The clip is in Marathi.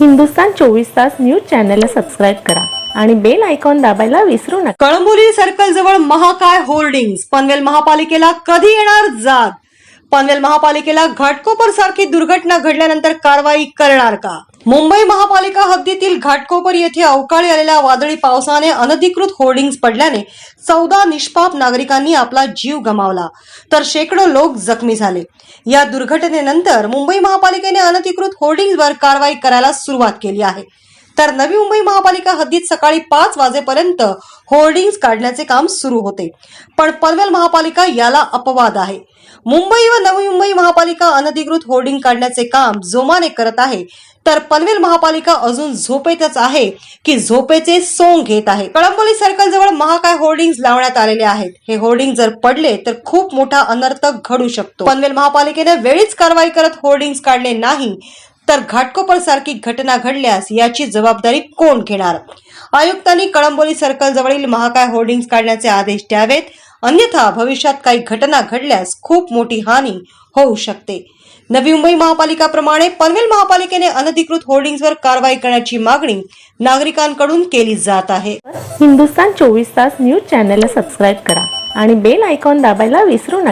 हिंदुस्तान चोवीस तास न्यूज चॅनलला सबस्क्राईब करा आणि बेल आयकॉन दाबायला विसरू नका. कळंबोली सर्कल जवळ महाकाय होर्डिंग्स पनवेल महापालिकेला कधी येणार जात पनवेल महापालिकेला घाटकोपर सारखी दुर्घटना घडल्यानंतर कारवाई करणार का? मुंबई महापालिका हद्दीतील घाटकोपर येथे अवकाळी आलेल्या वादळी पावसाने अनधिकृत होर्डिंग्स पडल्याने चौदा निष्पाप नागरिकांनी आपला जीव गमावला. तर शेकडो लोक जखमी झाले. या दुर्घटनेनंतर मुंबई महापालिकेने अनधिकृत होर्डिंगवर कारवाई करायला सुरुवात केली आहे. तर नवी मुंबई महापालिका हद्दीत सकाळी पाच वाजेपर्यंत होर्डिंग्स काढण्याचे काम सुरू होते. पण पनवेल महापालिका याला अपवाद आहे. मुंबई व नवी मुंबई महापालिका अनधिकृत होर्डिंग काढण्याचे काम जोमाने करत आहे. तर पनवेल महापालिका अजून झोपेतच आहे की झोपेचे सोंग घेत आहे. कळंबोली सर्कल जवळ महाकाय होर्डिंग्स लावण्यात आलेले आहेत. हे होर्डिंग जर पडले तर खूप मोठा अनर्थ घडू शकतो. पनवेल महापालिकेने वेळीच कारवाई करत होर्डिंग काढले नाही. तर घाटकोपर सारखी घटना घडल्यास याची जबाबदारी कोण घेणार? आयुक्तांनी कळंबोली सर्कल जवळील महाकाय होर्डिंग्स काढण्याचे आदेश द्यावेत. अन्यथा भविष्यात काही घटना घडल्यास खूप मोठी हानी होऊ शकते. नवी मुंबई महापालिकाप्रमाणे पनवेल महापालिकेने अनधिकृत होर्डिंग्सवर कारवाई करण्याची मागणी नागरिकांकडून केली जात आहे. हिंदुस्तान चोवीस तास न्यूज चॅनलला सबस्क्राईब करा आणि बेल आयकॉन दाबायला विसरू नका.